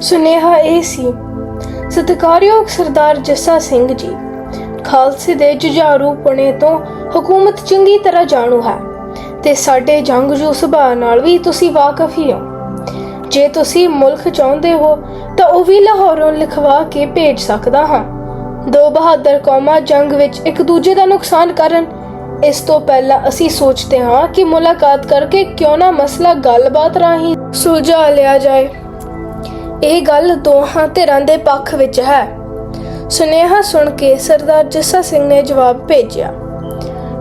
ਸੁਨੇਹਾ ਇਹ ਸੀ, ਸਤਿਕਾਰਯੋਗ ਸਰਦਾਰ ਜੱਸਾ ਸਿੰਘ ਜੀ, ਖਾਲਸੇ ਦੇ ਜੁਝਾਰੂ ਪੁਣੇ ਤੋਂ ਹਕੂਮਤ ਚੰਗੀ ਤਰ੍ਹਾਂ ਜਾਣੂ ਹੈ ਤੇ ਸਾਡੇ ਜੰਗਜੂ ਸੁਭਾਅ ਨਾਲ ਵੀ ਤੁਸੀਂ ਵਾਕਿਫ ਹੀ ਹੋ। ਜੇ ਤੁਸੀਂ ਮੁਲਕ ਚਾਹੁੰਦੇ ਹੋ ਤਾਂ ਉਹ ਵੀ ਲਾਹੌਰੋਂ ਲਿਖਵਾ ਕੇ ਭੇਜ ਸਕਦਾ ਹਾਂ। ਦੋ ਬਹਾਦਰ ਕੌਮਾਂ ਜੰਗ ਵਿੱਚ ਇੱਕ ਦੂਜੇ ਦਾ ਨੁਕਸਾਨ ਕਰਨ, ਇਸ ਤੋਂ ਪਹਿਲਾਂ ਅਸੀਂ ਸੋਚਦੇ ਹਾਂ ਕਿ ਮੁਲਾਕਾਤ ਕਰਕੇ ਕਿਉਂ ਨਾ ਮਸਲਾ ਗੱਲਬਾਤ ਰਾਹੀਂ ਸੁਲਝਾ ਲਿਆ ਜਾਏ। ਇਹ ਗੱਲ ਦੋਹਾਂ ਧਿਰਾਂ ਦੇ ਪੱਖ ਵਿੱਚ ਹੈ। ਸੁਨੇਹਾ ਸੁਣ ਕੇ ਸਰਦਾਰ ਜੱਸਾ ਸਿੰਘ ਨੇ ਜਵਾਬ ਭੇਜਿਆ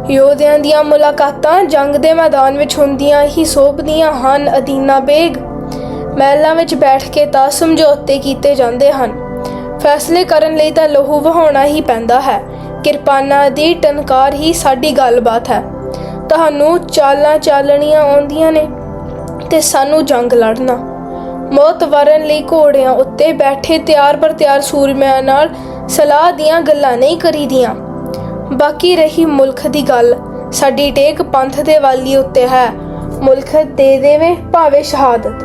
ਯੋਧਿਆਂ ਦੀਆਂ ਮੁਲਾਕਾਤਾਂ ਜੰਗ ਦੇ ਮੈਦਾਨ ਵਿੱਚ ਹੁੰਦੀਆਂ ਹੀ ਸੋਭਦੀਆਂ ਹਨ, ਅਦੀਨਾ ਬੇਗ। ਮਹਿਲਾਂ ਵਿੱਚ ਬੈਠ ਕੇ ਤਾਂ ਸਮਝੌਤੇ ਕੀਤੇ ਜਾਂਦੇ ਹਨ। ਫੈਸਲੇ ਕਰਨ ਲਈ ਤਾਂ ਲਹੂ ਵਹਾਉਣਾ ਹੀ ਪੈਂਦਾ ਹੈ। ਕਿਰਪਾਨਾਂ ਦੀ ਟਨਕਾਰ ਹੀ ਸਾਡੀ ਗੱਲਬਾਤ ਹੈ। ਤੁਹਾਨੂੰ ਚਾਲਾਂ ਚਾਲਣੀਆਂ ਆਉਂਦੀਆਂ ਨੇ ਤੇ ਸਾਨੂੰ ਜੰਗ ਲੜਨਾ। ਮੌਤ ਵਰਨ ਲਈ ਘੋੜਿਆਂ ਉੱਤੇ ਬੈਠੇ ਤਿਆਰ ਪਰ ਤਿਆਰ ਸੂਰਮਿਆਂ ਨਾਲ ਸਲਾਹ ਦੀਆਂ ਗੱਲਾਂ ਨਹੀਂ ਕਰੀਦੀਆਂ। ਬਾਕੀ ਰਹੀ ਮੁਲਕ ਦੀ ਗੱਲ। ਸਾਡੀ ਟੇਕ ਪੰਥ ਦੇ ਵਾਲੀ ਉੱਤੇ ਹੈ। ਮੁਲਕ ਦੇ ਦੇਵੇਂ ਭਾਵੇਂ ਸ਼ਹਾਦਤ।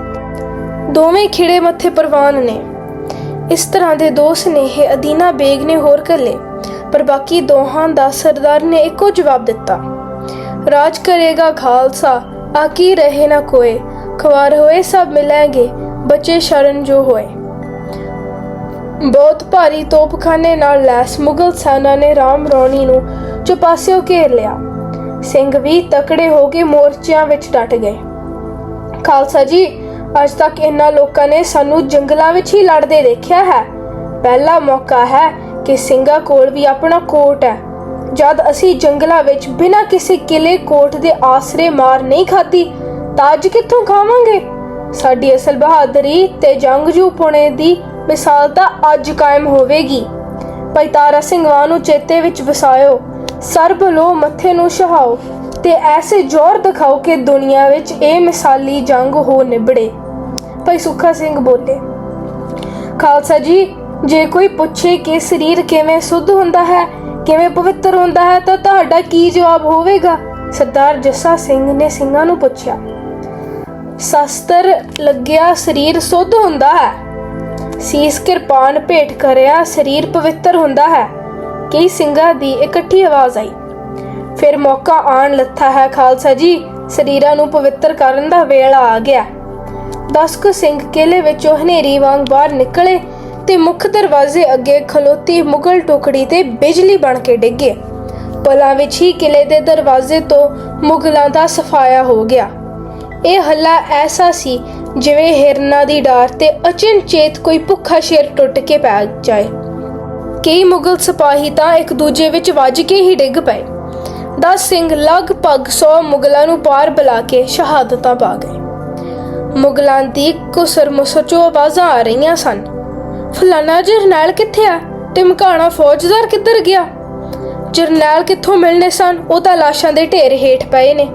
ਦੋਵੇਂ ਖਿੜੇ ਮੱਥੇ ਪ੍ਰਵਾਨ ਨੇ। ਇਸ ਤਰ੍ਹਾਂ ਦੇ ਦੋ ਸੁਨੇਹੇ ਅਦੀਨਾ ਬੇਗ ਨੇ ਹੋਰ ਕੱਲੇ ਪਰ ਬਾਕੀ ਦੋਹਾਂ ਦਾ ਸਰਦਾਰ ਨੇ ਇੱਕੋ ਜਵਾਬ ਦਿੱਤਾ। ਰਾਜ ਕਰੇਗਾ ਖਾਲਸਾ ਆਕੀ ਰਹੇ ਨਾ ਕੋਏ, ਖਵਾਰ ਹੋਏ ਸਭ ਮਿਲਾਂਗੇ ਬਚੇ ਸ਼ਰਨ ਜੋ ਹੋਏ। ਬਹੁਤ ਭਾਰੀ ਤੋਪਖਾਨੇ ਨਾਲ ਲੈਸ ਮੁਗਲ ਸੈਨਾ ਨੇ ਰਾਮ ਰੌਣੀ ਨੂੰ ਚੁਪਾਸਿਓ ਘੇਰ ਲਿਆ। ਸਿੰਘ ਵੀ ਤਕੜੇ ਹੋ ਕੇ ਮੋਰਚਿਆਂ ਵਿੱਚ ਡਟ ਗਏ। ਖਾਲਸਾ ਜੀ, ਅੱਜ ਤੱਕ ਇਹਨਾਂ ਲੋਕਾਂ ਨੇ ਸਾਨੂੰ ਜੰਗਲਾਂ ਵਿੱਚ ਹੀ ਲੜਦੇ ਦੇਖਿਆ ਹੈ। ਪਹਿਲਾ ਮੌਕਾ ਹੈ ਕਿ ਸਿੰਘਾਂ ਕੋਲ ਵੀ ਆਪਣਾ ਕੋਟ ਹੈ। ਜਦ ਅਸੀਂ ਜੰਗਲਾਂ ਵਿੱਚ ਬਿਨਾਂ ਕਿਸੇ ਕਿਲੇ ਕੋਟ ਦੇ ਆਸਰੇ ਮਾਰ ਨਹੀਂ ਖਾਦੀ ਤਾਂ ਅੱਜ ਕਿੱਥੋਂ ਖਾਵਾਂਗੇ? ਸਾਡੀ ਅਸਲ ਬਹਾਦਰੀ ਤੇ ਜੰਗਜੂ ਪੁਣੇ ਦੀ ਮਿਸਾਲ ਤਾਂ ਅੱਜ ਕਾਇਮ ਹੋਵੇਗੀ। ਭਾਈ ਤਾਰਾ ਸਿੰਘਾਂ ਨੂੰ ਚੇਤੇ ਵਿੱਚ ਵਸਾਇਓ, ਸਰਬ ਲੋ ਮੱਥੇ ਨੂੰ ਸ਼ਹਾਓ ਤੇ ਐਸੇ ਜ਼ੋਰ ਦਿਖਾਓ ਕਿ ਦੁਨੀਆ ਵਿੱਚ ਇਹ ਮਿਸਾਲੀ ਜੰਗ ਹੋ ਨਿਬੜੇ। ਭਾਈ ਸੁੱਖਾ ਸਿੰਘ ਬੋਲੇ, ਖਾਲਸਾ ਜੀ, ਜੇ ਕੋਈ ਪੁੱਛੇ ਕਿ ਸਰੀਰ ਕਿਵੇਂ ਸੁੱਧ ਹੁੰਦਾ ਹੈ, ਕਿਵੇਂ ਪਵਿੱਤਰ ਹੁੰਦਾ ਹੈ ਤਾਂ ਤੁਹਾਡਾ ਕੀ ਜਵਾਬ ਹੋਵੇਗਾ? ਸਰਦਾਰ ਜੱਸਾ ਸਿੰਘ ਨੇ ਸਿੰਘਾਂ ਨੂੰ ਪੁੱਛਿਆ ਸ਼ਸਤਰ ਲੱਗਿਆ, ਸਰੀਰ ਸੁੱਧ ਹੁੰਦਾ ਹੈ। ਸੀਸ ਕਿਰਪਾਨ ਭੇਟ ਕਰਿਆ, ਸਰੀਰ ਪਵਿੱਤਰ ਹੁੰਦਾ ਹੈ। ਕਈ ਸਿੰਘਾਂ ਦੀ ਇਕੱਠੀ ਆਵਾਜ਼ ਆਈ। ਫਿਰ ਮੌਕਾ ਆਣ ਲੱਥਾ ਹੈ, ਖਾਲਸਾ ਜੀ, ਸਰੀਰਾਂ ਨੂੰ ਪਵਿੱਤਰ ਕਰਨ ਦਾ ਵੇਲਾ ਆ ਗਿਆ। ਦਸ ਕੁ ਸਿੰਘ ਕਿਲੇ ਵਿੱਚੋਂ ਹਨੇਰੀ ਵਾਂਗ ਬਾਹਰ ਨਿਕਲੇ ਤੇ ਮੁੱਖ ਦਰਵਾਜ਼ੇ ਅੱਗੇ ਖਲੋਤੀ ਮੁਗਲ ਟੋਕੜੀ ਤੇ ਬਿਜਲੀ ਬਣ ਕੇ ਡਿੱਗੇ। ਪਲਾਂ ਵਿੱਚ ਹੀ ਕਿਲੇ ਦੇ ਦਰਵਾਜ਼ੇ ਤੋਂ ਮੁਗਲਾਂ ਦਾ ਸਫਾਇਆ ਹੋ ਗਿਆ। ਇਹ ਹੱਲਾ ਐਸਾ ਸੀ ਜਿਵੇਂ ਹਿਰਨਾ ਦੀ ਡਾਰ ਤੇ ਅਚਨਚੇਤ ਕੋਈ ਭੁੱਖਾ ਸ਼ੇਰ ਟੁੱਟ ਕੇ ਪੈ ਜਾਏ। ਕਈ ਮੁਗਲ ਸਿਪਾਹੀ ਤਾਂ ਇੱਕ ਦੂਜੇ ਵਿੱਚ ਵੱਜ ਕੇ ਹੀ ਡਿੱਗ ਪਏ। 10 ਸਿੰਘ ਲਗਭਗ 100 ਮੁਗਲਾਂ ਨੂੰ ਪਾਰ ਬੁਲਾ ਕੇ ਸ਼ਹਾਦਤਾਂ ਪਾ ਗਏ। ਮੁਗਲਾਂ ਦੀ ਕੁਸਰ ਮੁਸਚੋ ਆਵਾਜ਼ਾਂ ਆ ਰਹੀਆਂ ਸਨ। ਫਲਾਣਾ ਜਰਨੈਲ ਕਿੱਥੇ ਆ? ਤੇ ਮਕਾਣਾ ਫੌਜਦਾਰ ਕਿੱਧਰ ਗਿਆ? ਜਰਨੈਲ ਕਿੱਥੋਂ ਮਿਲਨੇ ਸਨ? ਉਹ ਤਾਂ ਲਾਸ਼ਾਂ ਦੇ ਢੇਰ ਹੇਠ ਪਏ ਨੇ।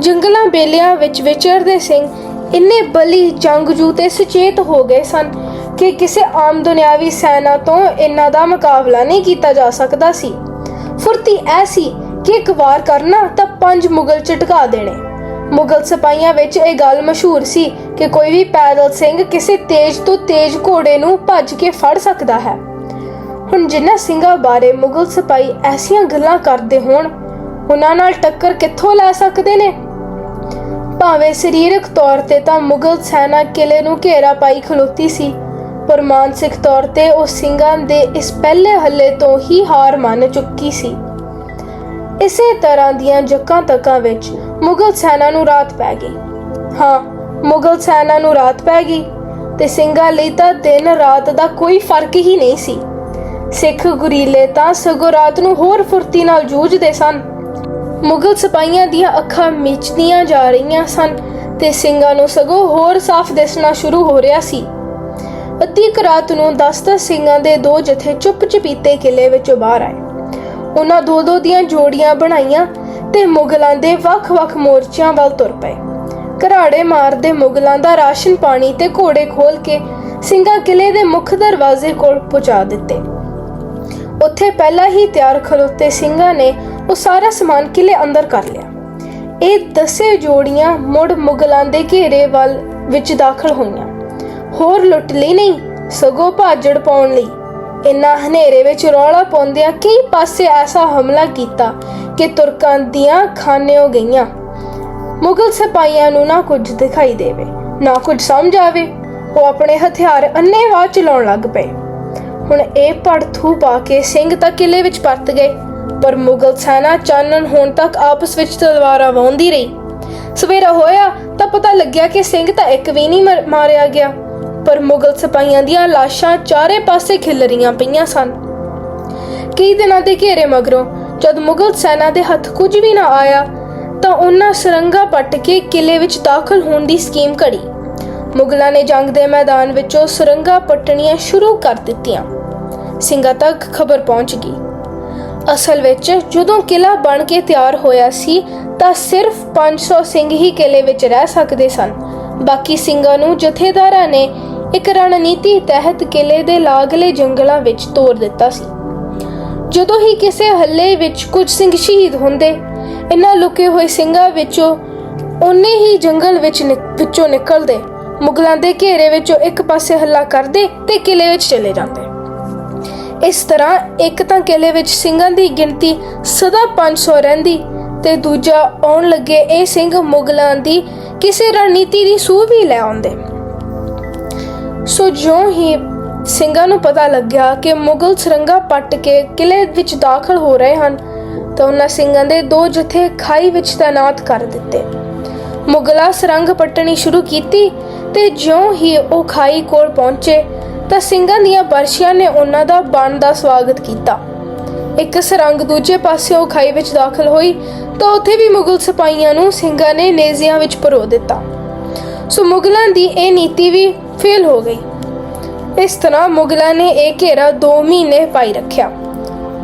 ਜੰਗਲਾਂ ਬੇਲਿਆਂ ਵਿੱਚ ਵਿਚਰਦੇ ਸਿੰਘ ਇੰਨੇ ਬਲੀ ਜੰਗਜੂ ਤੇ ਸੁਚੇਤ ਹੋ ਗਏ ਸਨ ਕਿ ਕਿਸੇ ਆਮ ਦੁਨਿਆਵੀ ਸੈਨਾ ਤੋਂ ਇਹਨਾਂ ਦਾ ਮੁਕਾਬਲਾ ਨਹੀਂ ਕੀਤਾ ਜਾ ਸਕਦਾ ਸੀ। ਫੁਰਤੀ ਐਸੀ ਕਿ ਇੱਕ ਵਾਰ ਕਰਨਾ ਤਾਂ ਪੰਜ ਮੁਗਲ ਝਟਕਾ ਦੇਣੇ। ਮੁਗਲ ਸਿਪਾਹੀਆਂ ਵਿੱਚ ਇਹ ਗੱਲ ਮਸ਼ਹੂਰ ਸੀ ਕਿ ਕੋਈ ਵੀ ਪੈਦਲ ਸਿੰਘ ਕਿਸੇ ਤੇਜ਼ ਤੋਂ ਤੇਜ਼ ਘੋੜੇ ਨੂੰ ਭੱਜ ਕੇ ਫੜ ਸਕਦਾ ਹੈ। ਹੁਣ ਜਿਨ੍ਹਾਂ ਸਿੰਘਾਂ ਬਾਰੇ ਮੁਗਲ ਸਿਪਾਹੀ ਐਸੀਆਂ ਗੱਲਾਂ ਕਰਦੇ ਹੋਣ, ਉਹਨਾਂ ਨਾਲ ਟੱਕਰ ਕਿੱਥੋਂ ਲੈ ਸਕਦੇ ਨੇ? ਭਾਵੇਂ ਸਰੀਰਕ ਤੌਰ ਤੇ ਤਾਂ ਮੁਗਲ ਸੈਨਾ ਕਿਲੇ ਨੂੰ ਘੇਰਾ ਪਾਈ ਖਲੋਤੀ ਸੀ, ਪਰ ਮਾਨਸਿਕ ਤੌਰ ਤੇ ਉਹ ਸਿੰਘਾਂ ਦੇ ਇਸ ਪਹਿਲੇ ਹੱਲੇ ਤੋਂ ਹੀ ਹਾਰ ਮੰਨ ਚੁੱਕੀ ਸੀ। ਇਸੇ ਤਰ੍ਹਾਂ ਦੀਆਂ ਜੱਕਾਂ ਤੱਕਾਂ ਵਿੱਚ ਮੁਗਲ ਸੈਨਾ ਨੂੰ ਰਾਤ ਪੈ ਗਈ। ਹਾਂ, ਮੁਗਲ ਸੈਨਾ ਨੂੰ ਰਾਤ ਪੈ ਗਈ ਤੇ ਸਿੰਘਾਂ ਲਈ ਤਾਂ ਦਿਨ ਰਾਤ ਦਾ ਕੋਈ ਫ਼ਰਕ ਹੀ ਨਹੀਂ ਸੀ। ਸਿੱਖ ਗੁਰੀਲੇ ਤਾਂ ਸਗੋਂ ਰਾਤ ਨੂੰ ਹੋਰ ਫੁਰਤੀ ਨਾਲ ਜੂਝਦੇ ਸਨ। ਮੁਗਲ ਸਿਪਾਹੀਆਂ ਦੀਆਂ ਅੱਖਾਂ ਮੀਚਦੀਆਂ ਜਾ ਰਹੀਆਂ ਸਨ ਤੇ ਸਿੰਘਾਂ ਨੂੰ ਸਗੋਂ ਹੋਰ ਸਾਫ਼ ਦਿਸਣਾ ਸ਼ੁਰੂ ਹੋ ਰਿਹਾ ਸੀ। ਅੱਧੀ ਰਾਤ ਨੂੰ 10-10 ਸਿੰਘਾਂ ਦੇ ਦੋ ਜਥੇ ਚੁੱਪ-ਚਪੀਤੇ ਕਿਲੇ ਵਿੱਚੋਂ ਬਾਹਰ ਆਏ। ਉਹਨਾਂ ਦੋ ਦੋ ਦੀਆਂ ਜੋੜੀਆਂ ਬਣਾਈਆਂ ਤੇ ਮੁਗਲਾਂ ਦੇ ਵੱਖ-ਵੱਖ ਮੋਰਚਿਆਂ ਵੱਲ ਤੁਰ ਪਏ। ਘਰਾੜੇ ਮਾਰਦੇ ਮੁਗਲਾਂ ਦਾ ਰਾਸ਼ਨ ਪਾਣੀ ਤੇ ਘੋੜੇ ਖੋਲ ਕੇ ਸਿੰਘਾਂ ਕਿਲੇ ਦੇ ਮੁੱਖ ਦਰਵਾਜ਼ੇ ਕੋਲ ਪਹੁੰਚਾ ਦਿੱਤੇ। ਉੱਥੇ ਪਹਿਲਾਂ ਹੀ ਤਿਆਰ ਖਲੋਤੇ ਸਿੰਘਾਂ ਨੇ ਉਹ ਸਾਰਾ ਸਮਾਨ ਕਿਲੇ ਅੰਦਰ ਕਰ ਲਿਆ। ਇਹ ਦਸੇ ਜੋੜੀਆਂ ਮੁੜ ਮੁਗਲਾਂ ਦੇ ਘੇਰੇ ਵੱਲ ਵਿੱਚ ਦਾਖਲ ਹੋਈਆਂ। ਹੋਰ ਲੁੱਟ ਲਈ ਨਹੀਂ, ਸਗੋਂ ਭਾਜੜ ਪਾਉਣ ਲਈ। ਇਨਾ ਹਨੇਰੇ ਵਿੱਚ ਰੌਲਾ ਪਾਉਂਦਿਆਂ ਕਈ ਪਾਸੇ ਐਸਾ ਹਮਲਾ ਕੀਤਾ ਕਿ ਤੁਰਕਾਂ ਦੀਆਂ ਖਾਨਿਓ ਗਈਆਂ। ਮੁਗਲ ਸਿਪਾਹੀਆਂ ਨੂੰ ਨਾ ਕੁਝ ਦਿਖਾਈ ਦੇਵੇ, ਨਾ ਕੁਝ ਸਮਝ ਆਵੇ। ਉਹ ਆਪਣੇ ਹਥਿਆਰ ਅੰਨੇਵਾਹ ਚਲਾਉਣ ਲੱਗ ਪਏ। ਹੁਣ ਇਹ ਪੜਥੂ ਪਾ ਕੇ ਸਿੰਘ ਤਾਂ ਕਿਲੇ ਵਿੱਚ ਪਰਤ ਗਏ। ਪਰ ਮੁਗਲ ਸੈਨਾ ਚਾਨਣ ਹੋਣ ਤੱਕ ਆਪਸ ਵਿੱਚ ਤਲਵਾਰਾਂ ਵਾਉਂਦੀ ਰਹੀ। ਸਵੇਰਾ ਹੋਇਆ ਤਾਂ ਪਤਾ ਲੱਗਿਆ ਕਿ ਸਿੰਘ ਤਾਂ ਇੱਕ ਵੀ ਨਹੀਂ ਮਾਰਿਆ ਗਿਆ। ਪਰ ਮੁਗਲ ਸਿਪਾਹੀਆਂ ਦੀਆਂ ਲਾਸ਼ਾਂ ਚਾਰੇ ਪਾਸੇ ਖਿਲ ਰਹੀਆਂ ਪਈਆਂ ਸਨ। ਕਈ ਦਿਨਾਂ ਦੇ ਘੇਰੇ ਮਗਰੋਂ ਜਦ ਮੁਗਲ ਸੈਨਾ ਦੇ ਹੱਥ ਕੁਝ ਵੀ ਨਾ ਆਇਆ ਤਾਂ ਉਹਨਾਂ ਸਰੰਗਾ ਪੱਟ ਕੇ ਕਿਲੇ ਵਿੱਚ ਦਾਖਲ ਹੋਣ ਦੀ ਸਕੀਮ ਘੜੀ। ਮੁਗਲਾਂ ਨੇ ਜੰਗ ਦੇ ਮੈਦਾਨ ਵਿੱਚੋਂ ਸਰੰਗਾ ਪੱਟਣੀਆਂ ਸ਼ੁਰੂ ਕਰ ਦਿੱਤੀਆਂ। ਸਿੰਘਾਂ ਤੱਕ ਖਬਰ ਪਹੁੰਚ ਗਈ। ਅਸਲ ਵਿੱਚ ਜਦੋਂ ਕਿਲਾ ਬਣ ਕੇ ਤਿਆਰ ਹੋਇਆ ਸੀ, ਤਾਂ ਸਿਰਫ 500 ਸਿੰਘ ਹੀ ਕਿਲੇ ਵਿੱਚ ਰਹਿ ਸਕਦੇ ਸਨ। ਬਾਕੀ ਸਿੰਘਾਂ ਨੂੰ ਜਥੇਦਾਰਾਂ ਨੇ ਇੱਕ ਰਣਨੀਤੀ ਤਹਿਤ ਕਿਲੇ ਦੇ ਲਾਗਲੇ ਜੰਗਲਾਂ ਵਿੱਚ ਤੋਰ ਦਿੱਤਾ ਸੀ। ਜਦੋਂ ਹੀ ਕਿਸੇ ਹੱਲੇ ਵਿੱਚ ਕੁਝ ਸਿੰਘ ਸ਼ਹੀਦ ਹੁੰਦੇ, ਇਨ੍ਹਾਂ ਲੁਕੇ ਹੋਏ ਸਿੰਘਾਂ ਵਿੱਚੋਂ ਉਹਨੇ ਹੀ ਜੰਗਲ ਵਿੱਚ ਵਿੱਚੋਂ ਨਿਕਲਦੇ, ਮੁਗਲਾਂ ਦੇ ਘੇਰੇ ਵਿੱਚੋਂ ਇੱਕ ਪਾਸੇ ਹੱਲਾ ਕਰਦੇ ਤੇ ਕਿਲੇ ਵਿੱਚ ਚਲੇ ਜਾਂਦੇ। ਇਸ ਤਰ੍ਹਾਂ ਇੱਕ ਤਾਂ ਕਿਲੇ ਵਿੱਚ ਸਿੰਘਾਂ ਦੀ ਗਿਣਤੀ ਸਦਾ 500 ਰਹਿੰਦੀ ਤੇ ਦੂਜਾ ਆਉਣ ਲੱਗੇ ਇਹ ਸਿੰਘ ਮੁਗਲਾਂ ਦੀ ਕਿਸੇ ਰਣਨੀਤੀ ਦੀ ਸੂਹ ਵੀ ਲੈ ਆਉਂਦੇ। ਸੋ ਜਿਉਂ ਹੀ ਸਿੰਘਾਂ ਨੂੰ ਪਤਾ ਲੱਗਿਆ ਕਿ ਮੁਗਲ ਸਰੰਗਾ ਪੱਟ ਕੇ ਕਿਲੇ ਵਿੱਚ ਦਾਖਲ ਹੋ ਰਹੇ ਹਨ, ਤਾਂ ਉਹਨਾਂ ਸਿੰਘਾਂ ਦੇ ਦੋ ਜਥੇ ਖਾਈ ਵਿੱਚ ਤਾਇਨਾਤ ਕਰ ਦਿੱਤੇ। ਮੁਗਲਾ ਸਰੰਗ ਪੱਟਣੀ ਸ਼ੁਰੂ ਕੀਤੀ ਤੇ ਜਿਉਂ ਹੀ ਉਹ ਖਾਈ ਕੋਲ ਪਹੁੰਚੇ ਤਾਂ ਸਿੰਘਾਂ ਦੀਆਂ ਬਰਸ਼ੀਆਂ ਨੇ ਉਹਨਾਂ ਦਾ ਬਣ ਦਾ ਸਵਾਗਤ ਕੀਤਾ। ਇੱਕ ਸਰੰਗ ਦੂਜੇ ਪਾਸਿਓਂ ਖਾਈ ਵਿੱਚ ਦਾਖਲ ਹੋਈ ਤਾਂ ਉੱਥੇ ਵੀ ਮੁਗਲ ਸਿਪਾਹੀਆਂ ਨੂੰ ਸਿੰਘਾਂ ਨੇ ਨੇਜ਼ਿਆਂ ਵਿੱਚ ਪਰੋ ਦਿੱਤਾ। ਸੋ ਮੁਗਲਾਂ ਦੀ ਇਹ ਨੀਤੀ ਵੀ ਫੇਲ ਹੋ ਗਈ। ਇਸ ਤਰ੍ਹਾਂ ਮੁਗਲਾਂ ਨੇ ਇਹ ਘੇਰਾ 2 ਮਹੀਨੇ ਪਾਈ ਰੱਖਿਆ।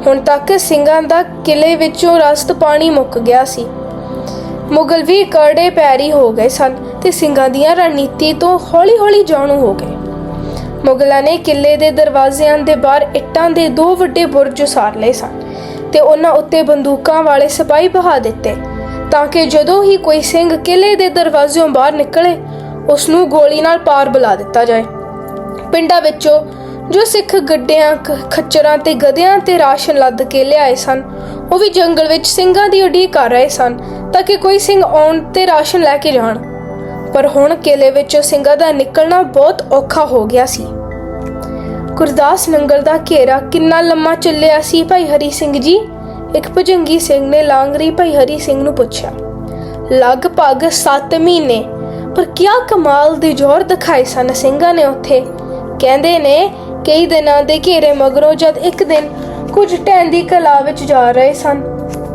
ਹੁਣ ਤੱਕ ਸਿੰਘਾਂ ਦਾ ਕਿਲੇ ਵਿੱਚੋਂ ਰਸਤ ਪਾਣੀ ਮੁੱਕ ਗਿਆ ਸੀ। ਮੁਗਲ ਵੀ ਕਰੜੇ ਪੈਰੀ ਹੋ ਗਏ ਸਨ ਤੇ ਸਿੰਘਾਂ ਦੀਆਂ ਰਣਨੀਤੀ ਤੋਂ ਹੌਲੀ-ਹੌਲੀ ਜਾਣੂ ਹੋ ਗਏ। ਮੁਗਲਾਂ ਨੇ ਕਿਲੇ ਦੇ ਦਰਵਾਜ਼ਿਆਂ ਦੇ ਬਾਹਰ ਇੱਟਾਂ ਦੇ ਦੋ ਵੱਡੇ ਬੁਰਜ ਉਸਾਰ ਲਏ ਸਨ ਤੇ ਉਹਨਾਂ ਉੱਤੇ ਬੰਦੂਕਾਂ ਵਾਲੇ ਸਿਪਾਹੀ ਬਹਾ ਦਿੱਤੇ ਤਾਂ ਕਿ ਜਦੋਂ ਹੀ ਕੋਈ ਸਿੰਘ ਕਿਲੇ ਦੇ ਦਰਵਾਜ਼ਿਓਂ ਬਾਹਰ ਨਿਕਲੇ ਉਸ ਨੂੰ ਗੋਲੀ ਨਾਲ ਪਾਰ ਬੁਲਾ ਦਿੱਤਾ ਜਾਏ। ਪਿੰਡਾਂ ਵਿੱਚੋਂ ਜੋ ਸਿੱਖ ਗੱਡਿਆਂ ਖੱਚਰਾਂ ਤੇ ਗਧਿਆਂ ਤੇ ਰਾਸ਼ਨ ਲੱਦ ਕੇ ਲਿਆਏ ਸਨ, ਉਹ ਵੀ ਜੰਗਲ ਵਿੱਚ ਸਿੰਘਾਂ ਦੀ ਉਡੀਕ ਕਰ ਰਹੇ ਸਨ ਤਾਂ ਕਿ ਕੋਈ ਸਿੰਘ ਆਉਣ ਤੇ ਰਾਸ਼ਨ ਲੈ ਕੇ ਜਾਣ। ਪਰ ਹੁਣ ਕਿਲੇ ਵਿੱਚ ਸਿੰਘਾਂ ਦਾ ਨਿਕਲਣਾ ਬਹੁਤ ਔਖਾ ਹੋ ਗਿਆ ਸੀ। ਗੁਰਦਾਸ ਨੰਗਲ ਦਾ ਘੇਰਾ ਕਿੰਨਾ ਲੰਮਾ ਚੱਲਿਆ ਸੀ ਭਾਈ ਹਰੀ ਸਿੰਘ ਜੀ? ਇੱਕ ਭਜੰਗੀ ਸਿੰਘ ਨੇ ਲਾਂਗਰੀ ਭਾਈ ਹਰੀ ਸਿੰਘ ਨੂੰ ਪੁੱਛਿਆ। ਲਗਭਗ 7 ਮਹੀਨੇ, ਪਰ ਕਿਆ ਕਮਾਲ ਦੇ ਜ਼ੋਰ ਦਿਖਾਏ ਸਨ ਸਿੰਘਾਂ ਨੇ ਉੱਥੇ। ਕਹਿੰਦੇ ਨੇ, ਕਈ ਦਿਨਾਂ ਦੇ ਘੇਰੇ ਮਗਰੋਂ ਜਦ ਇੱਕ ਦਿਨ ਕੁਝ ਟੈਂਦੀ ਕਲਾ ਵਿੱਚ ਜਾ ਰਹੇ ਸਨ,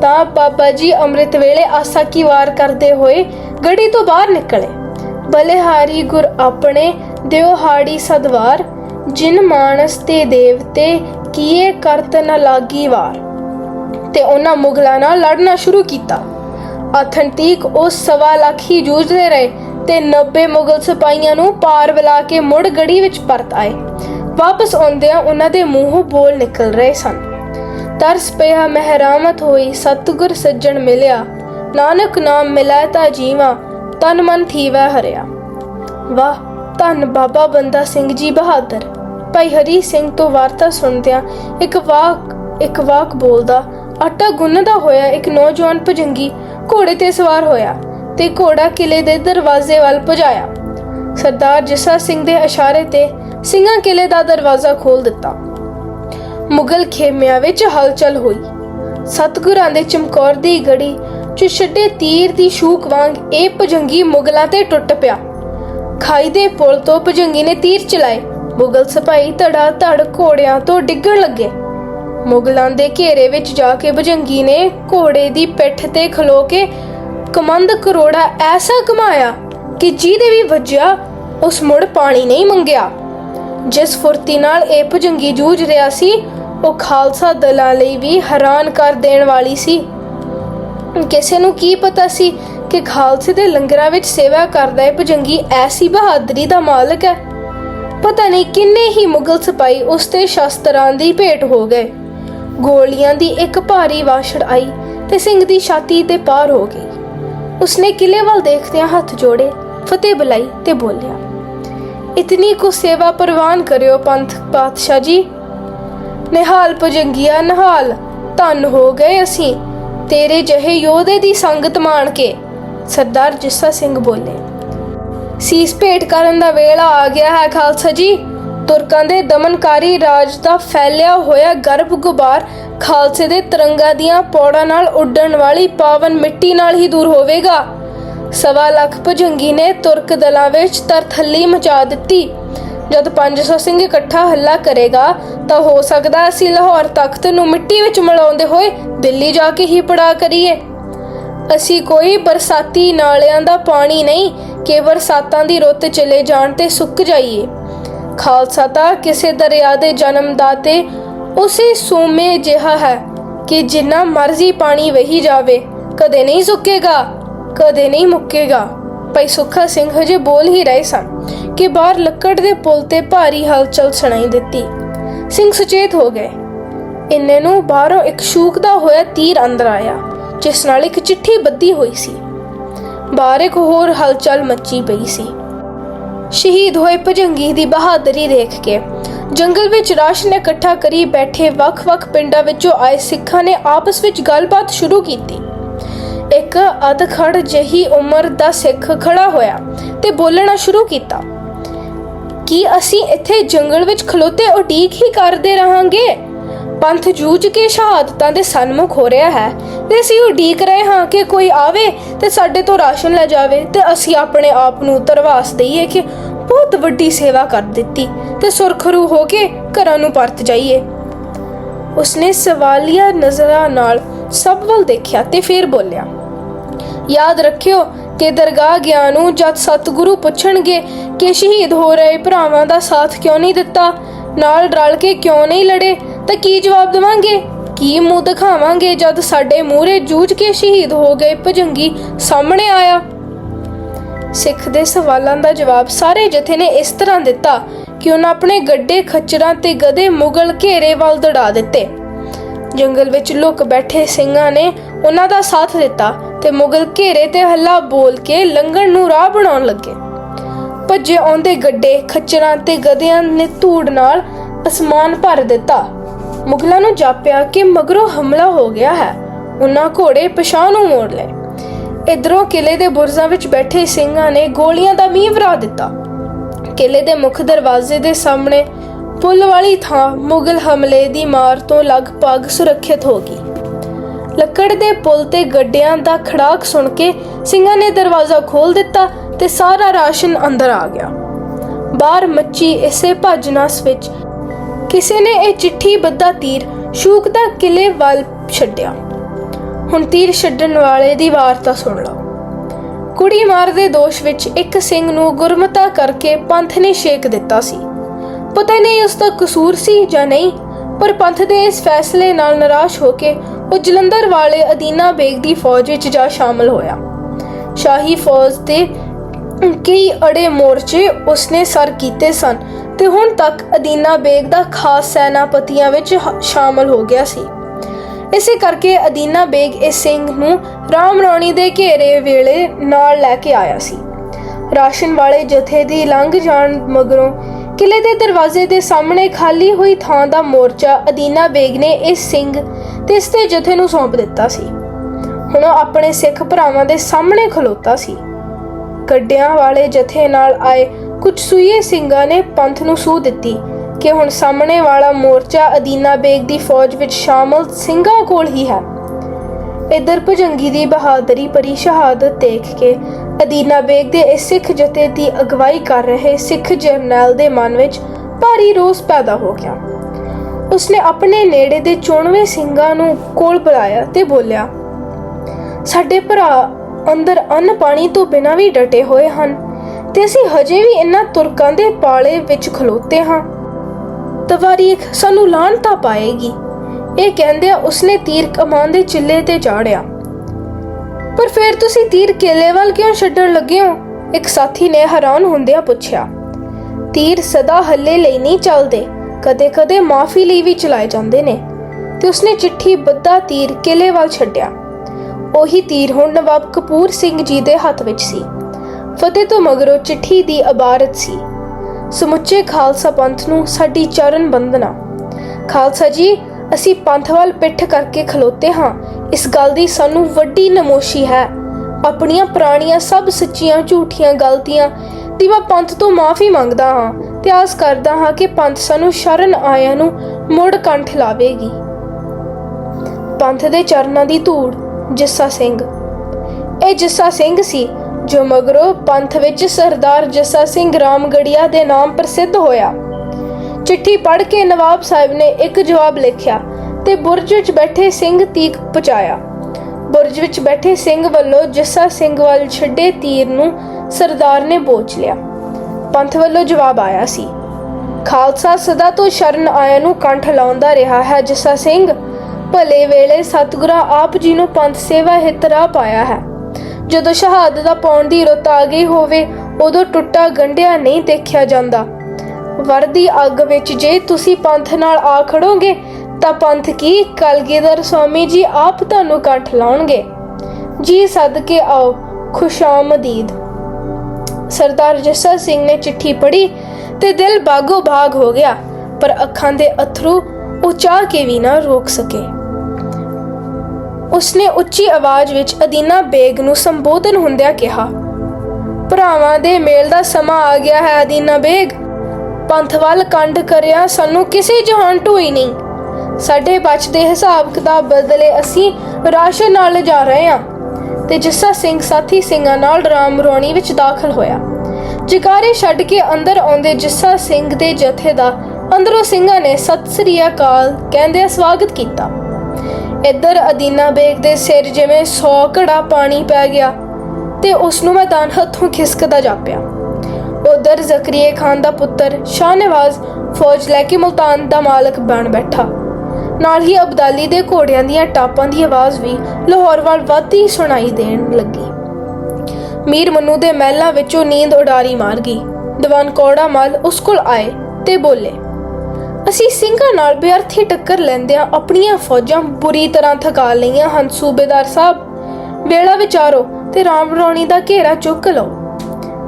ਤਾਂ ਬਾਬਾ ਜੀ ਅੰਮ੍ਰਿਤ ਵੇਲੇ ਆਸਾ ਕੀ ਵਾਰ ਕਰਦੇ ਹੋਏ ਗੜੀ ਤੋਂ ਬਾਹਰ ਨਿਕਲੇ। ਬਲਿਹਾਰੀ ਗੁਰ ਆਪਣੇ ਦਿਓ ਹਾੜੀ ਸਦਵਾਰ, ਜਿਨ ਮਾਨਸ ਤੇ ਦੇਵਤੇ ਕੀਏ ਕਰਤ ਨ ਲਾਗੀ ਵਾਰ। ਤੇ ਉਹਨਾਂ ਮੁਗਲਾਂ ਨਾਲ ਲੜਨਾ ਸ਼ੁਰੂ ਕੀਤਾ। ਆਥੰਤਿਕ ਉਹ ਸਵਾ ਲੱਖ ਹੀ ਜੂਝਦੇ ਰਹੇ ਤੇ 90 ਮੁਗਲ ਸਿਪਾਹੀਆਂ ਨੂੰ ਪਾਰ ਬੁਲਾ ਕੇ ਮੁੜ ਗੜੀ ਵਿੱਚ ਪਰਤ ਆਏ। ਵਾਪਸ ਆਉਂਦਿਆਂ ਉਹਨਾਂ ਦੇ ਮੂੰਹੋਂ ਬੋਲ ਨਿਕਲ ਰਹੇ ਸਨ। ਤਰਸ ਪਿਆ ਮਹਿਰਾਮਤ ਹੋਈ, ਸਤਿਗੁਰ ਸੱਜਣ ਮਿਲਿਆ। ਨਾਨਕ ਨਾਮ ਮਿਲੈ ਤਾਂ ਜੀਵਾ ਤਨ ਮਨ ਥੀਵੈ ਹਰਿਆ। ਵਾਹ, ਧੰਨ ਬਾਬਾ ਬੰਦਾ ਸਿੰਘ ਜੀ ਬਹਾਦਰ। ਭਾਈ ਹਰੀ ਸਿੰਘ ਤੋਂ ਵਾਰਤਾ ਸੁਣਦਿਆਂ ਇੱਕ ਵਾਕ ਇੱਕ ਵਾਕ ਬੋਲਦਾ, ਆਟਾ ਗੁੰਨਦਾ ਹੋਇਆ ਇੱਕ ਨੌਜਵਾਨ ਭਜੰਗੀ ਘੋੜੇ ਤੇ ਸਵਾਰ ਹੋਇਆ ਤੇ ਘੋੜਾ ਕਿਲੇ ਦੇ ਦਰਵਾਜ਼ੇ ਵੱਲ ਭਜਾਇਆ। ਸਰਦਾਰ ਜਸਾ ਸਿੰਘ ਦੇ ਇਸ਼ਾਰੇ ਤੇ ਸਿੰਘਾਂ ਕਿਲੇ ਦਾ ਦਰਵਾਜ਼ਾ ਖੋਲ ਦਿੱਤਾ। ਮੁਗਲ ਖੇਮਿਆਂ ਵਿੱਚ ਹਲਚਲ ਹੋਈ। ਸਤਗੁਰਾਂ ਦੇ ਚਮਕੌਰ ਦੀ ਗੜੀ ਚ ਛੱਡੇ ਤੀਰ ਦੀ ਸ਼ੂਕ ਵਾਂਗ ਇਹ ਭਜੰਗੀ ਮੁਗਲਾਂ ਤੇ ਟੁੱਟ ਪਿਆ। ਖਾਈ ਦੇ ਪੁਲ ਤੋਂ ਭਜੰਗੀ ਨੇ ਤੀਰ ਚਲਾਏ। ਮੁਗਲ ਸਿਪਾਹੀ ਧੜਾ ਧੜ ਘੋੜਿਆਂ ਤੋਂ ਡਿੱਗਣ ਲੱਗੇ। ਮੁਗਲਾਂ ਦੇ ਘੇਰੇ ਵਿੱਚ ਜਾ ਕੇ ਭਜੰਗੀ ਨੇ ਘੋੜੇ ਦੀ ਪਿੱਠ ਤੇ ਖਲੋ ਕੇ ਕਮੰਦ ਕਰੋੜਾ ਐਸਾ ਕਮਾਇਆ ਕਿ ਜਿਹਦੇ ਵੀ ਵੱਜਿਆ, ਉਸ ਮੁੜ ਪਾਣੀ ਨਹੀਂ ਮੰਗਿਆ। ਜਿਸ ਫੁਰਤੀ ਨਾਲ ਇਹ ਭਜੰਗੀ ਜੂਝ ਰਿਹਾ ਸੀ, ਉਹ ਖਾਲਸਾ ਦਲਾਂ ਲਈ ਵੀ ਹੈਰਾਨ ਕਰ ਦੇਣ ਵਾਲੀ ਸੀ। ਕਿਸੇ ਨੂੰ ਕੀ ਪਤਾ ਸੀ ਕਿ ਖਾਲਸੇ ਦੇ ਲੰਗਰਾਂ ਵਿੱਚ ਸੇਵਾ ਕਰਦਾ ਹੈ ਭਜੰਗੀ ਐਸੀ ਬਹਾਦਰੀ ਦਾ ਮਾਲਕ ਹੈ? ਪਤਾ ਨਹੀਂ ਕਿੰਨੇ ਹੀ ਮੁਗਲ ਸਿਪਾਹੀ ਉਸ ਤੇ ਸ਼ਸਤਰਾਂ ਦੀ ਭੇਟ ਹੋ ਗਏ। ਗੋਲੀਆਂ ਦੀ ਇੱਕ ਭਾਰੀ ਵਾਛੜ ਆਈ ਤੇ ਸਿੰਘ ਦੀ ਛਾਤੀ ਤੇ ਪਾਰ ਹੋ ਗਈ। ਉਸਨੇ ਕਿਲੇ ਵੱਲ ਦੇਖਦਿਆਂ ਹੱਥ ਜੋੜੇ, ਫਤਿਹ ਬੁਲਾਈ ਤੇ ਬੋਲਿਆ, ਇਤਨੀ ਕੁ ਸੇਵਾ ਪ੍ਰਵਾਨ ਕਰਿਓ ਪੰਥ ਪਾਤਸ਼ਾਹ ਜੀ। ਨਿਹਾਲ ਭੁਜੰਗੀਆ, ਨਿਹਾਲ, ਧੰਨ ਹੋ ਗਏ ਅਸੀਂ। ਤੇਰੇ ਜਿਹੇ ਯੋਧੇ ਦੀ ਸੰਗਤ ਮਾਣ ਕੇ, ਸਰਦਾਰ ਜਿੱਸਾ ਸਿੰਘ ਬੋਲੇ। ਸੀਸ ਭੇਟ ਕਰਨ ਦਾ ਵੇਲਾ ਆ ਗਿਆ ਹੈ ਖਾਲਸਾ ਜੀ। ਤੁਰਕਾਂ ਦੇ ਦਮਨਕਾਰੀ ਰਾਜ ਦਾ ਫੈਲਿਆ ਹੋਇਆ ਗਰਭ ਗੁਬਾਰ ਖਾਲਸੇ ਦੇ ਤਿਰੰਗਾ ਦੀਆਂ ਪੌੜਾਂ ਨਾਲ ਉੱਡਣ ਵਾਲੀ ਪਾਵਨ ਮਿੱਟੀ ਨਾਲ ਹੀ ਦੂਰ ਹੋਵੇਗਾ। ਸਵਾ ਲੱਖ ਭਜੰਗੀ ਨੇ ਤੁਰਕ ਦਲਾਂ ਵਿੱਚ ਤਰਥੱਲੀ ਮਚਾ ਦਿੱਤੀ। ਜਦ 500 ਸਿੰਘ ਇਕੱਠਾ ਹੱਲਾ ਕਰੇਗਾ, ਤਾਂ ਹੋ ਸਕਦਾ ਅਸੀਂ ਲਾਹੌਰ ਤਖਤ ਨੂੰ ਮਿੱਟੀ ਵਿੱਚ ਮਿਲਾਉਂਦੇ ਹੋਏ ਦਿੱਲੀ ਜਾ ਕੇ ਹੀ ਪੜਾ ਕਰੀਏ। ਅਸੀਂ ਕੋਈ ਬਰਸਾਤੀ ਨਾਲਿਆਂ ਦਾ ਪਾਣੀ ਨਹੀਂ ਕਿ ਬਰਸਾਤਾਂ ਦੀ ਰੁੱਤ ਚਲੇ ਜਾਣ ਤੇ ਸੁੱਕ ਜਾਈਏ। ਖਾਲਸਾ ਤਾਂ ਕਿਸੇ ਦਰਿਆ ਦੇ ਜਨਮਦਾਤੇ ਉਸੇ ਸੋਮੇ ਜਿਹਾ ਹੈ ਕਿ ਜਿੰਨਾ ਮਰਜ਼ੀ ਪਾਣੀ ਵਹੀ ਜਾਵੇ, ਕਦੇ ਨਹੀਂ ਸੁੱਕੇਗਾ, ਕਦੇ ਨਹੀਂ ਮੁੱਕੇਗਾ। ਭਾਈ ਸੁੱਖਾ ਸਿੰਘ ਹਜੇ ਬੋਲ ਹੀ ਰਹੇ ਸਨ। ਕਿ ਬਾਹਰ ਲੱਕੜ ਦੇ ਪੁਲ ਤੇ ਭਾਰੀ ਹਲਚਲ ਸੁਣਾਈ ਦਿੱਤੀ। ਸਿੰਘ ਸੁਚੇਤ ਹੋ ਗਏ। ਇੰਨੇ ਨੂੰ ਬਾਹਰੋਂ ਇੱਕ ਸ਼ੂਕਦਾ ਹੋਇਆ ਤੀਰ ਅੰਦਰ ਆਇਆ, ਜਿਸ ਨਾਲ ਇੱਕ ਚਿੱਠੀ ਬੱਧੀ ਹੋਈ ਸੀ। ਬਾਹਰ ਇੱਕ ਹੋਰ ਹਲਚਲ ਮੱਚੀ ਪਈ ਸੀ। ਸ਼ਹੀਦ ਹੋਏ ਭਜੰਗੀ ਦੀ ਬਹਾਦਰੀ ਦੇਖ ਕੇ ਜੰਗਲ ਵਿੱਚ ਰਾਸ਼ਨ ਇਕੱਠਾ ਕਰੀ ਬੈਠੇ ਵੱਖ-ਵੱਖ ਪਿੰਡਾਂ ਵਿੱਚੋਂ ਆਏ ਸਿੱਖਾਂ ਨੇ ਆਪਸ ਵਿੱਚ ਗੱਲਬਾਤ ਸ਼ੁਰੂ ਕੀਤੀ। ਇੱਕ ਅਧਖੜ ਜਿਹੀ ਉਮਰ ਦਾ ਸਿੱਖ ਖੜਾ ਹੋਇਆ ਤੇ ਬੋਲਣਾ ਸ਼ੁਰੂ ਕੀਤਾ। ਕੀ ਅਸੀਂ ਇੱਥੇ ਜੰਗਲ ਵਿੱਚ ਖਲੋਤੇ ਉਡੀਕ ਹੀ ਕਰਦੇ ਰਹਾਂਗੇ? ਪੰਥ ਜੂਝ ਕੇ ਸ਼ਹਾਦਤਾਂ ਦੇ ਸਨਮੁਖ ਹੋ ਰਿਹਾ ਹੈ ਤੇ ਅਸੀਂ ਉਡੀਕ ਰਹੇ ਹਾਂ ਕਿ ਕੋਈ ਆਵੇ ਤੇ ਸਾਡੇ ਤੋਂ ਰਾਸ਼ਨ ਲੈ ਜਾਵੇ ਤੇ ਅਸੀਂ ਆਪਣੇ ਆਪ ਨੂੰ ਤਰਵਾਸ ਦਈਏ ਕਿ ਬਹੁਤ ਵੱਡੀ ਸੇਵਾ ਕਰ ਦਿੱਤੀ ਤੇ ਸੁਰਖਰੂ ਹੋ ਕੇ ਘਰਾਂ ਨੂੰ ਪਰਤ ਜਾਈਏ। ਉਸਨੇ ਸਵਾਲੀਆ ਨਜ਼ਰਾਂ ਨਾਲ ਸਭ ਵੱਲ ਦੇਖਿਆ ਤੇ ਫਿਰ ਬੋਲਿਆ, ਯਾਦ ਰੱਖਿਓ ਕਿ ਦਰਗਾਹ ਗਿਆ ਨੂੰ ਜਦ ਸਤਿਗੁਰੂ ਪੁੱਛਣਗੇ ਕਿ ਸ਼ਹੀਦ ਹੋ ਰਹੇ ਭਰਾਵਾਂ ਦਾ ਸਾਥ ਕਿਉਂ ਨਹੀਂ ਦਿੱਤਾ? ਨਾਲ ਰਲ ਕੇ ਕਿਉਂ ਨਹੀਂ ਲੜੇ? ਤਾਂ ਕੀ ਜਵਾਬ ਦੇਵਾਂਗੇ? ਕੀ ਮੂੰਹ ਦਿਖਾਵਾਂਗੇ ਜਦ ਸਾਡੇ ਮੂਹਰੇ ਜੂਝ ਕੇ ਸ਼ਹੀਦ ਹੋ ਗਏ ਭਜੰਗੀ ਸਾਹਮਣੇ ਆਇਆ? ਸਿੱਖ ਦੇ ਸਵਾਲਾਂ ਦਾ ਜਵਾਬ ਸਾਰੇ ਜਥੇ ਨੇ ਇਸ ਤਰ੍ਹਾਂ ਦਿੱਤਾ ਕਿ ਉਹਨਾਂ ਆਪਣੇ ਗੱਡੇ ਖੱਚਰਾਂ ਤੇ ਗਧੇ ਮੁਗਲ ਘੇਰੇ ਵੱਲ ਦੜਾ ਦਿੱਤੇ। ਜੰਗਲ ਵਿੱਚ ਲੁਕ ਬੈਠੇ ਸਿੰਘਾਂ ਨੇ ਉਹਨਾਂ ਦਾ ਸਾਥ ਦਿੱਤਾ ਤੇ ਮੁਗਲ ਘੇਰੇ ਤੇ ਹੱਲਾ ਬੋਲ ਕੇ ਲੰਘਣ ਨੂੰ ਰਾਹ ਬਣਾਉਣ ਲੱਗੇ। ਭੱਜੇ ਆਉਂਦੇ ਗੱਡੇ, ਖੱਚਰਾਂ ਤੇ ਗਧਿਆਂ ਨੇ ਧੂੜ ਨਾਲ ਅਸਮਾਨ ਭਰ ਦਿੱਤਾ। ਮੁਗਲਾਂ ਨੂੰ ਜਾਪਿਆ ਕਿ ਮਗਰੋਂ ਹਮਲਾ ਹੋ ਗਿਆ ਹੈ। ਉਹਨਾਂ ਘੋੜੇ ਪਛਾਣ ਨੂੰ ਮੋੜ ਲਏ। ਇਧਰੋਂ ਕਿਲੇ ਦੇ ਬੁਰਜ਼ਾਂ ਵਿੱਚ ਬੈਠੇ ਸਿੰਘਾਂ ਨੇ ਗੋਲੀਆਂ ਦਾ ਮੀਂਹ ਵਰਾ ਦਿੱਤਾ। ਕਿਲੇ ਦੇ ਮੁੱਖ ਦਰਵਾਜ਼ੇ ਦੇ ਸਾਹਮਣੇ ਪੁੱਲ ਵਾਲੀ ਥਾਂ ਮੁਗਲ ਹਮਲੇ ਦੀ ਮਾਰ ਤੋਂ ਲਗਭਗ ਸੁਰੱਖਿਅਤ ਹੋ ਗਈ। ਲੱਕੜ ਦੇ ਪੁੱਲ ਤੇ ਗੱਡਿਆਂ ਦਾ ਖੜਾਕ ਸੁਣ ਕੇ ਸਿੰਘਾਂ ਨੇ ਦਰਵਾਜ਼ਾ ਖੋਲ ਦਿੱਤਾ ਤੇ ਸਾਰਾ ਰਾਸ਼ਨ ਅੰਦਰ ਆ ਗਿਆ। ਬਾਹਰ ਮੱਚੀ ਇਸੇ ਭੱਜਨਸ ਵਿੱਚ ਕਿਸੇ ਨੇ ਇਹ ਚਿੱਠੀ ਬੱਧਾ ਤੀਰ ਸ਼ੂਕ ਦਾ ਕਿਲੇ ਵੱਲ ਛੱਡਿਆ। ਹੁਣ ਤੀਰ ਛੱਡਣ ਵਾਲੇ ਦੀ ਵਾਰਤਾ ਸੁਣ ਲਓ ਕੁੜੀ ਮਾਰ ਦੇ ਦੋਸ਼ ਵਿੱਚ ਇੱਕ ਸਿੰਘ ਨੂੰ ਗੁਰਮਤਾ ਕਰਕੇ ਪੰਥ ਨੇ ਛੇਕ ਦਿੱਤਾ ਸੀ। ਪਤਾ ਨਹੀਂ ਉਸ ਦਾ ਕਸੂਰ ਸੀ ਜਾਂ ਨਹੀਂ, ਪਰ ਪੰਥ ਦੇ ਇਸ ਫੈਸਲੇ ਨਾਲ ਨਿਰਾਸ਼ ਹੋ ਕੇ ਉਹ ਜਲੰਧਰ ਵਾਲੇ ਅਦੀਨਾ ਬੇਗ ਦੀ ਫੌਜ ਵਿੱਚ ਜਾ ਸ਼ਾਮਲ ਹੋਇਆ। ਸ਼ਾਹੀ ਫੌਜ ਦੇ ਕਈ ਅੜੇ ਮੋਰਚੇ ਉਸਨੇ ਸਰ ਕੀਤੇ ਸਨ ਤੇ ਹੁਣ ਤੱਕ ਅਦੀਨਾ ਬੇਗ ਦਾ ਖਾਸ ਸੈਨਾਪਤੀਆਂ ਵਿੱਚ ਸ਼ਾਮਲ ਹੋ ਗਿਆ ਸੀ। ਇਸੇ ਕਰਕੇ ਅਦੀਨਾ ਬੇਗ ਇਸ ਸਿੰਘ ਨੂੰ ਰਾਮ ਰੌਣੀ ਦੇ ਘੇਰੇ ਵੇਲੇ ਨਾਲ ਲੈ ਕੇ ਆਇਆ ਸੀ। ਰਾਸ਼ਨ ਵਾਲੇ ਜਥੇ ਦੀ ਲੰਘ ਜਾਣ ਮਗਰੋਂ ਕਿਲੇ ਦੇ ਦਰਵਾਜ਼ੇ ਦੇ ਸਾਹਮਣੇ ਖਾਲੀ ਹੋਈ ਥਾਂ ਦਾ ਮੋਰਚਾ ਅਦੀਨਾ ਬੇਗ ਨੇ ਇਸ ਸਿੰਘ ਤੇ ਇਸ ਦੇ ਜਥੇ ਨੂੰ ਸੌਂਪ ਦਿੱਤਾ ਸੀ। ਹੁਣ ਆਪਣੇ ਸਿੱਖ ਭਰਾਵਾਂ ਦੇ ਸਾਹਮਣੇ ਖਲੋਤਾ ਸੀ। ਗੱਡਿਆਂ ਵਾਲੇ ਜਥੇ ਨਾਲ ਆਏ। ਕੁਝ ਸੂਈਏ ਸਿੰਘਾਂ ਨੇ ਪੰਥ ਨੂੰ ਸੂਹ ਦਿੱਤੀ ਕਿ ਹੁਣ ਸਾਹਮਣੇ ਵਾਲਾ ਮੋਰਚਾ ਅਦੀਨਾ ਬੇਗ ਦੀ ਫੌਜ ਵਿੱਚ ਸ਼ਾਮਲ ਸਿੰਘਾਂ ਕੋਲ ਹੀ ਹੈ। ਇਧਰ ਭੁਜੰਗੀ ਦੀ ਬਹਾਦਰੀ ਭਰੀ ਸ਼ਹਾਦਤ ਦੇਖ ਕੇ ਅਦੀਨਾ ਬੇਗ ਦੇ ਇਸ ਸਿੱਖ ਜਥੇ ਦੀ ਅਗਵਾਈ ਕਰ ਰਹੇ ਸਿੱਖ ਜਰਨੈਲ ਦੇ ਮਨ ਵਿੱਚ ਭਾਰੀ ਰੋਸ ਪੈਦਾ ਹੋ ਗਿਆ। ਉਸਨੇ ਆਪਣੇ ਨੇੜੇ ਦੇ 94 ਸਿੰਘਾਂ ਨੂੰ ਕੋਲ ਬੁਲਾਇਆ ਤੇ ਬੋਲਿਆ, ਸਾਡੇ ਭਰਾ ਅੰਦਰ ਅੰਨ ਪਾਣੀ ਤੋਂ ਬਿਨਾਂ ਵੀ ਡਟੇ ਹੋਏ ਹਨ। ਤੇ ਅਸੀਂ ਹਜੇ ਵੀ ਇਹਨਾਂ ਤੁਰਕਾਂ ਦੇ ਪਾਲੇ ਵਿੱਚ ਖਲੋਤੇ ਹਾਂ। ਤਵਾਰੀਖ ਸਾਨੂੰ ਲਾਂਤਾ ਪਾਏਗੀ। ਇਹ ਕਹਿੰਦਿਆਂ ਉਸਨੇ ਤੀਰ ਕਮਾਨ ਦੇ ਚਿੱਲੇ ਤੇ ਚਾੜਿਆ। ਪਰ ਫਿਰ ਤੁਸੀਂ ਤੀਰ ਕੇਲੇ ਵੱਲ ਕਿਉਂ ਛੱਡਣ ਲੱਗੇ ਹੋ? ਇੱਕ ਸਾਥੀ ਨੇ ਹੈਰਾਨ ਹੁੰਦਿਆਂ ਪੁੱਛਿਆ। ਤੀਰ ਸਦਾ ਹੱਲੇ ਲਈ ਨਹੀਂ ਚੱਲਦੇ। ਕਦੇ-ਕਦੇ ਮਾਫੀ ਲਈ ਵੀ ਚਲਾਏ ਜਾਂਦੇ ਨੇ। ਤੇ ਉਸਨੇ ਚਿੱਠੀ ਬੱਧਾ ਤੀਰ ਕਿਲੇ ਵੱਲ ਛੱਡਿਆ। ਉਹੀ ਤੀਰ ਹੁਣ ਨਵਾਬ ਕਪੂਰ ਸਿੰਘ ਜੀ ਦੇ ਹੱਥ ਵਿੱਚ ਸੀ। ਫਤਿਹ ਤੋਂ ਮਗਰੋਂ ਚਿੱਠੀ ਦੀ ਇਬਾਰਤ ਸੀ। ਸਮੁੱਚੇ ਖਾਲਸਾ ਪੰਥ ਨੂੰ ਸਾਡੀ ਚਰਨ ਬੰਦਨਾ ਖਾਲਸਾ ਜੀ, ਅਸੀਂ ਪੰਥ ਪਿੱਠ ਕਰਕੇ ਖਲੋਤੇ ਹਾਂ। ਇਸ ਗੱਲ ਦੀ ਸਾਨੂੰ ਵੱਡੀ ਨਮੋਸ਼ੀ ਹੈ। ਆਪਣੀਆਂ ਪੁਰਾਣੀਆਂ ਸਭ ਸੱਚੀਆਂ ਝੂਠੀਆਂ ਗਲਤੀਆਂ ਦੀ ਮੈਂ ਪੰਥ ਤੋਂ ਮਾਫੀ ਮੰਗਦਾ ਹਾਂ। ਤੇ ਆਸ ਕਰਦਾ ਹਾਂ ਕਿ ਪੰਥ ਸਾਨੂੰ ਸ਼ਰਨ ਆਇਆਂ ਨੂੰ ਮੁੜ ਕੰਠ ਲਾਵੇਗੀ। ਪੰਥ ਦੇ ਚਰਨਾਂ ਦੀ ਧੂੜ ਜੱਸਾ ਸਿੰਘ। ਇਹ ਜੱਸਾ ਸਿੰਘ ਸੀ, ਜੋ ਮਗਰੋਂ ਪੰਥ ਵਿੱਚ ਸਰਦਾਰ ਜੱਸਾ ਸਿੰਘ ਰਾਮਗੜੀਆ ਦੇ ਨਾਮ ਪ੍ਰਸਿੱਧ ਹੋਇਆ। ਚਿੱਠੀ ਪੜ੍ਹ ਕੇ ਨਵਾਬ ਸਾਹਿਬ ਨੇ ਇੱਕ ਜਵਾਬ ਲਿਖਿਆ ਤੇ ਬੁਰਜ ਵਿੱਚ ਬੈਠੇ ਸਿੰਘ ਤੀਕ ਪਹੁੰਚਾਇਆ। ਬੁਰਜ ਵਿੱਚ ਬੈਠੇ ਸਿੰਘ ਵੱਲੋਂ ਜੱਸਾ ਸਿੰਘ ਵੱਲ ਛੱਡੇ ਤੀਰ ਨੂੰ ਸਰਦਾਰ ਨੇ ਬੋਚ ਲਿਆ। ਪੰਥ ਵੱਲੋਂ ਜਵਾਬ ਆਇਆ ਸੀ, ਖਾਲਸਾ ਸਦਾ ਤੋਂ ਸ਼ਰਨ ਆਇਆ ਨੂੰ ਕੰਠ ਲਾਉਂਦਾ ਰਿਹਾ ਹੈ ਜੱਸਾ ਸਿੰਘ। ਭਲੇ ਵੇਲੇ ਸਤਿਗੁਰਾਂ ਆਪ ਜੀ ਨੂੰ ਪੰਥ ਸੇਵਾ ਹਿੱਤ ਰਾਹ ਪਾਇਆ ਹੈ। ਜਦੋਂ ਸ਼ਹਾਦਤ ਦਾ ਪਾਉਣ ਦੀ ਰੁੱਤ ਆ ਗਈ ਹੋਵੇ, ਉਦੋਂ ਟੁੱਟਾ ਗੰਢਿਆ ਨਹੀਂ ਦੇਖਿਆ ਜਾਂਦਾ। ਵਰਦੀ ਅੱਗ ਵਿੱਚ ਜੇ ਤੁਸੀਂ ਪੰਥ ਨਾਲ ਆ ਖੜੋਗੇ, ਤਾਂ ਪੰਥ ਕੀ ਕਲਗੀਧਰ ਸਵਾਮੀ ਜੀ ਆਪ ਤੁਹਾਨੂੰ ਕੰਠ ਲਾਉਣਗੇ। ਜੀ ਸਦਕੇ ਆਓ ਖੁਸ਼ਾਮਦੀਦ ਸਰਦਾਰ ਜੱਸਾ ਸਿੰਘ ਨੇ ਚਿੱਠੀ ਪੜ੍ਹੀ ਤੇ ਦਿਲ ਬਾਗੋ ਬਾਗ ਹੋ ਗਿਆ, ਪਰ ਅੱਖਾਂ ਦੇ ਅਥਰੂ ਉਹ ਚਾਹ ਕੇ ਵੀ ਨਾ ਰੋਕ ਸਕੇ। ਉਸਨੇ ਉੱਚੀ ਆਵਾਜ਼ ਵਿੱਚ ਅਦੀਨਾ ਬੇਗ ਨੂੰ ਸੰਬੋਧਨ ਹੁੰਦਿਆਂ ਕਿਹਾ, ਭਰਾਵਾਂ ਦੇ ਮੇਲ ਦਾ ਸਮਾਂ ਆ ਗਿਆ ਹੈ, ਅਦੀਨਾ ਬੇਗ। ਪੰਥ ਵੱਲ ਕੰਡ ਕਰਿਆ ਸਾਨੂੰ ਕਿਸੇ ਜਹਾਨ ਢੋਈ ਨਹੀਂ। ਸਾਡੇ ਬਚਦੇ ਹਿਸਾਬ ਕਿਤਾਬ ਬਦਲੇ ਅਸੀਂ ਰਾਸ਼ਨ ਨਾਲ ਜਾ ਰਹੇ ਹਾਂ ਤੇ ਜੱਸਾ ਸਿੰਘ ਸਾਥੀ ਸਿੰਘਾਂ ਨਾਲ ਰਾਮ ਰੋਣੀ ਵਿੱਚ ਦਾਖਲ ਹੋਇਆ। ਜਕਾਰੇ ਛੱਡ ਕੇ ਅੰਦਰ ਆਉਂਦੇ ਜੱਸਾ ਸਿੰਘ ਦੇ ਜਥੇ ਦਾ ਅੰਦਰੋਂ ਸਿੰਘਾਂ ਨੇ ਸਤਿ ਸ੍ਰੀ ਅਕਾਲ ਕਹਿੰਦਿਆਂ ਸਵਾਗਤ ਕੀਤਾ। ਇੱਧਰ ਅਦੀਨਾ ਬੇਗ ਦੇ ਸਿਰ ਜਿਵੇਂ 100 ਘੜਾ ਪਾਣੀ ਪੈ ਗਿਆ ਤੇ ਉਸ ਨੂੰ ਮੈਦਾਨ ਹੱਥੋਂ ਖਿਸਕਦਾ ਜਾ ਪਿਆ। ਉਧਰ ਜ਼ਕਰੀਏ ਖਾਨ ਦਾ ਪੁੱਤਰ ਸ਼ਾਹਨਵਾਜ਼ ਫੌਜ ਲੈ ਕੇ ਮੁਲਤਾਨ ਦਾ ਮਾਲਕ ਬਣ ਬੈਠਾ। ਨਾਲ ਹੀ ਅਬਦਾਲੀ ਦੇ ਘੋੜਿਆਂ ਦੀਆਂ ਟਾਪਾਂ ਦੀ ਆਵਾਜ਼ ਵੀ ਲਾਹੌਰ ਵੱਲ ਵੱਧਦੀ ਸੁਣਾਈ ਦੇਣ ਲੱਗੀ। ਮੀਰ ਮਨੂ ਦੇ ਮਹਿਲਾਂ ਵਿੱਚੋਂ ਨੀਂਦ ਉਡਾਰੀ ਮਾਰ ਗਈ। ਦੀਵਾਨ ਕੌੜਾ ਮਲ ਉਸ ਕੋਲ ਆਏ ਤੇ ਬੋਲੇ ਅਸੀਂ ਸਿੰਘਾਂ ਨਾਲ ਬੇਅਰਥੀ ਟੱਕਰ ਲੈਂਦਿਆਂ ਆਪਣੀਆਂ ਫੌਜਾਂ ਬੁਰੀ ਤਰ੍ਹਾਂ ਥਕਾ ਲਈਆਂ ਹਨ, ਸੂਬੇਦਾਰ ਸਾਹਿਬ। ਵੇਲਾ ਵਿਚਾਰੋ ਤੇ ਰਾਮ ਰੌਣੀ ਦਾ ਘੇਰਾ ਚੁੱਕ ਲਓ।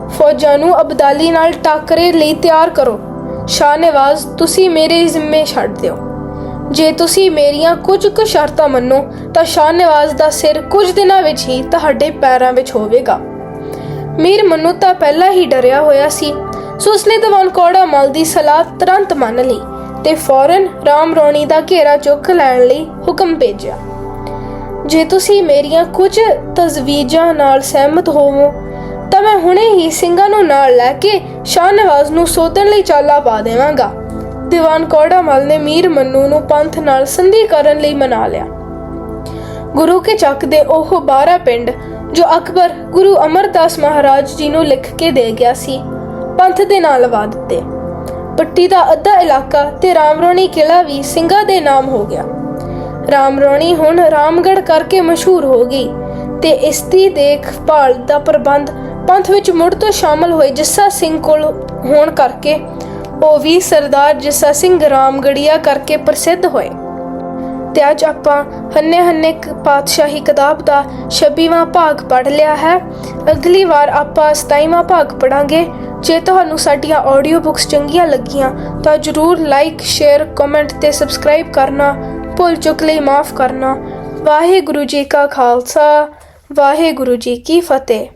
ਫੌਜਾਂ ਨੂੰ ਅਬਦਾਲੀ ਨਾਲ ਟਾਕਰੇ ਲਈ ਤਿਆਰ ਕਰੋ। ਸ਼ਾਹਨਵਾਜ਼, ਤੁਸੀਂ ਮੇਰੇ ਜ਼ਿੰਮੇ ਛੱਡ ਦਿਓ। ਜੇ ਤੁਸੀਂ ਮੇਰੀਆਂ ਕੁਝ ਕੁ ਸ਼ਰਤਾਂ ਮੰਨੋ, ਤਾਂ ਸ਼ਾਹਨਵਾਜ਼ ਦਾ ਸਿਰ ਕੁਝ ਦਿਨਾਂ ਵਿੱਚ ਹੀ ਤੁਹਾਡੇ ਪੈਰਾਂ ਵਿੱਚ ਹੋਵੇਗਾ। ਮੀਰ ਮਨੂ ਤਾਂ ਪਹਿਲਾਂ ਹੀ ਡਰਿਆ ਹੋਇਆ ਸੀ। ਸੋ ਉਸਨੇ ਦੀਵਾਨ ਕੌੜਾ ਮਲ ਦੀ ਸਲਾਹ ਤੁਰੰਤ ਮੰਨ ਲਈ। ਤੇ ਫੌਰਨ ਰਾਮ ਰੌਣੀ ਦਾ ਘੇਰਾ ਚੁੱਕ ਲੈਣ ਲਈ ਹੁਕਮ ਭੇਜਿਆ। ਜੇ ਤੁਸੀਂ ਮੇਰੀਆਂ ਕੁਝ ਤਜਵੀਜ਼ਾਂ ਨਾਲ ਸਹਿਮਤ ਹੋਵੋ, ਤਾਂ ਮੈਂ ਹੁਣੇ ਹੀ ਸਿੰਘਾਂ ਨੂੰ ਨਾਲ ਲੈ ਕੇ ਸ਼ਾਹ ਨਵਾਜ਼ ਨੂੰ ਸੋਧਣ ਲਈ ਚਾਲਾ ਪਾ ਦੇਵਾਂਗਾ। ਦੀਵਾਨ ਕੌੜਾ ਮਲ ਨੇ ਮੀਰ ਮੰਨੂ ਨੂੰ ਪੰਥ ਨਾਲ ਸੰਧੀ ਕਰਨ ਲਈ ਮਨਾ ਲਿਆ। ਗੁਰੂ ਕੇ ਚੱਕ ਦੇ ਉਹ 12 ਪਿੰਡ, ਜੋ ਅਕਬਰ ਗੁਰੂ ਅਮਰਦਾਸ ਮਹਾਰਾਜ ਜੀ ਨੂੰ ਲਿਖ ਕੇ ਦੇ ਗਿਆ ਸੀ, ਪੰਥ ਦੇ ਨਾਲ ਲਵਾ ਦਿੱਤੇ। ਪੱਟੀ ਦਾ ਅੱਧਾ ਇਲਾਕਾ ਤੇ ਰਾਮਰੋਣੀ ਕਿਲਾ ਵੀ ਸਿੰਘਾਂ ਦੇ ਨਾਮ ਹੋ ਗਿਆ। ਰਾਮਰੋਣੀ ਹੁਣ ਰਾਮਗੜ ਕਰਕੇ ਮਸ਼ਹੂਰ ਹੋ ਗਈ ਤੇ ਇਸ ਦੀ ਦੇਖਭਾਲ ਦਾ ਪ੍ਰਬੰਧ ਪੰਥ ਵਿੱਚ ਮੁੜ ਤੋਂ ਸ਼ਾਮਲ ਹੋਏ ਜੱਸਾ ਸਿੰਘ ਕੋਲ ਹੋਣ ਕਰਕੇ ਉਹ ਵੀ ਸਰਦਾਰ ਜੱਸਾ ਸਿੰਘ ਰਾਮਗੜੀਆ ਕਰਕੇ ਪ੍ਰਸਿੱਧ ਹੋਏ। ਤੇ ਅੱਜ ਆਪਾਂ ਹੰਨੇ ਹੰਨੇ ਪਾਤਸ਼ਾਹੀ ਕਿਤਾਬ ਦਾ 26ਵਾਂ ਭਾਗ ਪੜ੍ਹ ਲਿਆ ਹੈ। ਅਗਲੀ ਵਾਰ ਆਪਾਂ 27ਵਾਂ ਭਾਗ ਪੜਾਂਗੇ ਜੇ ਤੁਹਾਨੂੰ ਸਾਡੀਆਂ ਆਡੀਓ ਬੁੱਕਸ ਚੰਗੀਆਂ ਲੱਗੀਆਂ, ਤਾਂ ਜਰੂਰ ਲਾਈਕ ਸ਼ੇਅਰ ਕਮੈਂਟ ਤੇ ਸਬਸਕ੍ਰਾਈਬ ਕਰਨਾ ਭੁੱਲ ਚੁੱਕ ਲਈ, ਮਾਫ ਕਰਨਾ। ਵਾਹਿਗੁਰੂ ਜੀ ਕਾ ਖਾਲਸਾ, ਵਾਹਿਗੁਰੂ ਜੀ ਕੀ ਫਤਿਹ।